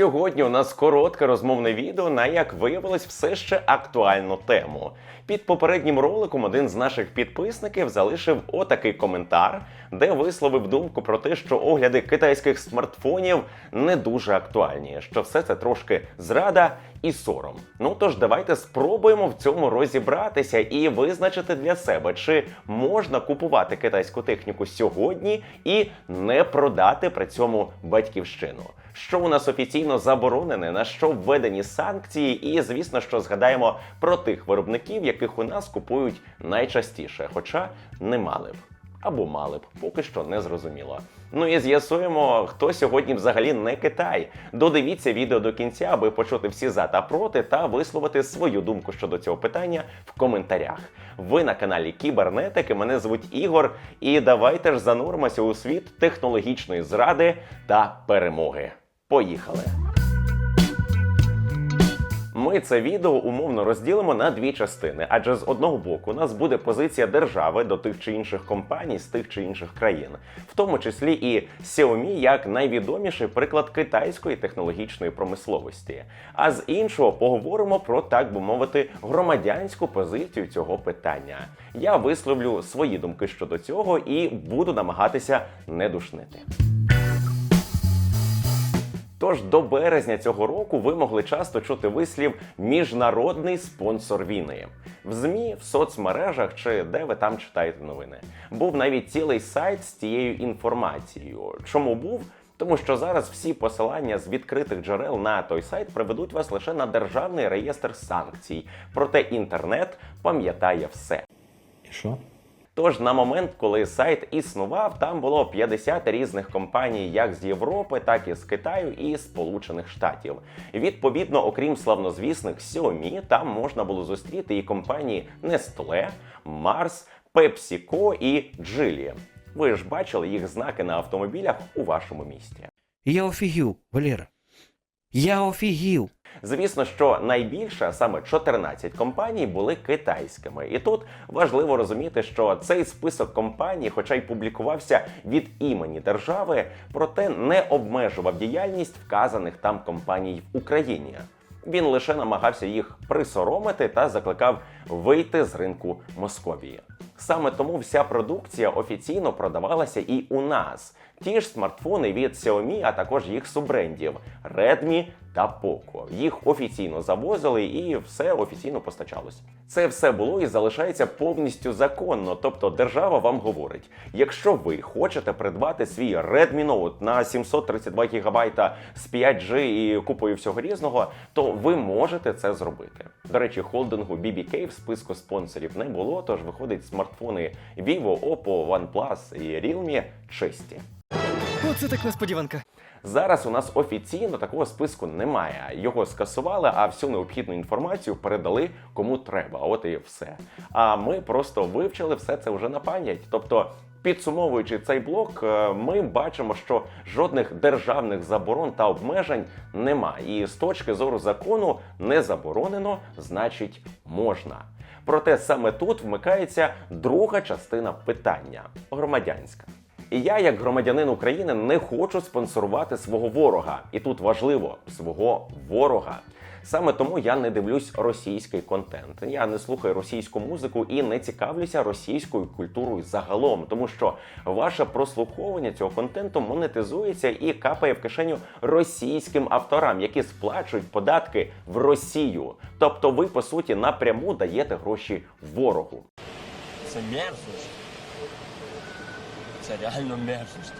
Сьогодні у нас коротке розмовне відео на як виявилось все ще актуальну тему. Під попереднім роликом один з наших підписників залишив отакий коментар, де висловив думку про те, що огляди китайських смартфонів не дуже актуальні, що все це трошки зрада і сором. Ну тож давайте спробуємо в цьому розібратися і визначити для себе, чи можна купувати китайську техніку сьогодні і не продати при цьому батьківщину. Що у нас офіційно заборонене, на що введені санкції, і звісно, що згадаємо про тих виробників, яких у нас купують найчастіше, хоча не мали б. Або мали б, поки що не зрозуміло. Ну і з'ясуємо, хто сьогодні взагалі не Китай. Додивіться відео до кінця, аби почути всі за та проти та висловити свою думку щодо цього питання в коментарях. Ви на каналі Кібернетики. Мене звуть Ігор, і давайте ж зануримося у світ технологічної зради та перемоги. Поїхали! Ми це відео умовно розділимо на дві частини, адже з одного боку у нас буде позиція держави до тих чи інших компаній з тих чи інших країн, в тому числі і Xiaomi як найвідоміший приклад китайської технологічної промисловості. А з іншого поговоримо про так би мовити громадянську позицію цього питання. Я висловлю свої думки щодо цього і буду намагатися не душнити. Тож до березня цього року ви могли часто чути вислів міжнародний спонсор війни в змі, в соцмережах чи де ви там читаєте новини. Був навіть цілий сайт з цією інформацією. Чому був? Тому що зараз всі посилання з відкритих джерел на той сайт приведуть вас лише на державний реєстр санкцій. Проте інтернет пам'ятає все. І що? Тож на момент, коли сайт існував, там було 50 різних компаній, як з Європи, так і з Китаю і Сполучених Штатів. Відповідно, окрім славнозвісних Xiaomi, там можна було зустріти і компанії Nestle, Mars, PepsiCo і Geely. Ви ж бачили їх знаки на автомобілях у вашому місті. Я офігів, Валера. Я офігів. Звісно, що найбільше, саме 14 компаній, були китайськими. І тут важливо розуміти, що цей список компаній, хоча й публікувався від імені держави, проте не обмежував діяльність вказаних там компаній в Україні. Він лише намагався їх присоромити та закликав вийти з ринку Московії. Саме тому вся продукція офіційно продавалася і у нас. Ті ж смартфони від Xiaomi, а також їх суббрендів Redmi та Poco. Їх офіційно завозили і все офіційно постачалось. Це все було і залишається повністю законно. Тобто держава вам говорить: якщо ви хочете придбати свій Redmi Note на 732 ГБ з 5G і купою всього різного, то ви можете це зробити. До речі, холдингу BBK в списку спонсорів не було, тож виходить смартфони Vivo, Oppo, OnePlus і Realme чисті. Оце так несподіванка. Зараз у нас офіційно такого списку немає. Його скасували, а всю необхідну інформацію передали кому треба. От і все. А ми просто вивчили все це вже на пам'ять. Тобто, підсумовуючи цей блок, е, ми бачимо, що жодних державних заборон та обмежень немає. І з точки зору закону не заборонено, значить можна. Проте саме тут вмикається друга частина питання громадянська. І я, як громадянин України, не хочу спонсорувати свого ворога. І тут важливо свого ворога. Саме тому я не дивлюсь російський контент. Я не слухаю російську музику і не цікавлюся російською культурою загалом, тому що ваше прослуховування цього контенту монетизується і капає в кишеню російським авторам, які сплачують податки в Росію. Тобто, ви по суті напряму даєте гроші ворогу. Це мерзость. Це реально мерзость.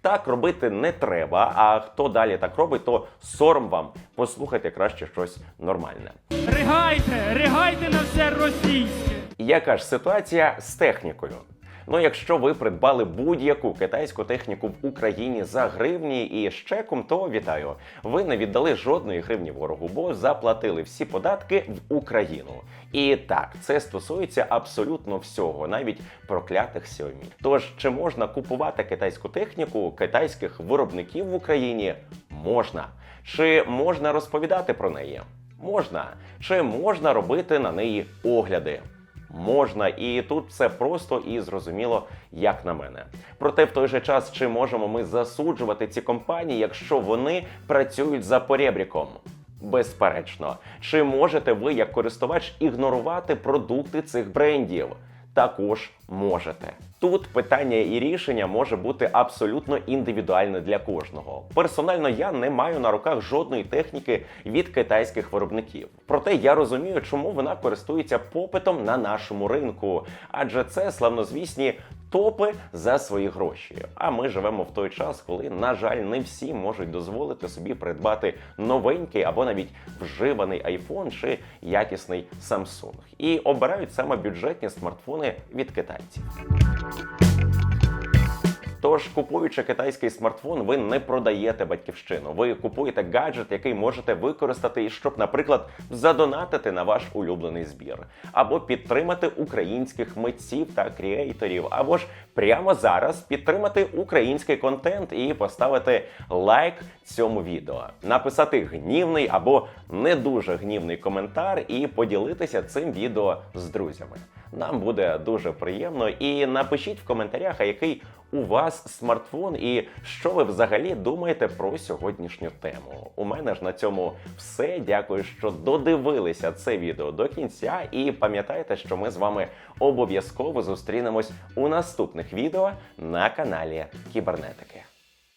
Так робити не треба. А хто далі так робить, то сором вам. Послухайте краще щось нормальне. Ригайте, ригайте на все російське. Яка ж ситуація з технікою? Ну, якщо ви придбали будь-яку китайську техніку в Україні за гривні і з чеком, то вітаю. Ви не віддали жодної гривні ворогу, бо заплатили всі податки в Україну. І так, це стосується абсолютно всього, навіть проклятих Xiaomi. Тож, чи можна купувати китайську техніку китайських виробників в Україні? Можна. Чи можна розповідати про неї? Можна. Чи можна робити на неї огляди? Можна, і тут все просто і зрозуміло, як на мене. Проте в той же час, чи можемо ми засуджувати ці компанії, якщо вони працюють за поребріком? Безперечно, чи можете ви, як користувач, ігнорувати продукти цих брендів? Також можете. Тут питання і рішення може бути абсолютно індивідуальне для кожного. Персонально я не маю на руках жодної техніки від китайських виробників. Проте я розумію, чому вона користується попитом на нашому ринку, адже це славнозвісні топи за свої гроші. А ми живемо в той час, коли, на жаль, не всі можуть дозволити собі придбати новенький або навіть вживаний iPhone чи якісний Samsung. І обирають саме бюджетні смартфони від китайців. Тож, купуючи китайський смартфон, ви не продаєте батьківщину. Ви купуєте гаджет, який можете використати, щоб, наприклад, задонатити на ваш улюблений збір, або підтримати українських митців та кріейторів, або ж прямо зараз підтримати український контент і поставити лайк цьому відео, написати гнівний або не дуже гнівний коментар і поділитися цим відео з друзями. Нам буде дуже приємно. І напишіть в коментарях, а який у вас смартфон, і що ви взагалі думаєте про сьогоднішню тему. У мене ж на цьому все. Дякую, що додивилися це відео до кінця. І пам'ятайте, що ми з вами обов'язково зустрінемось у наступних відео на каналі Кібернетики.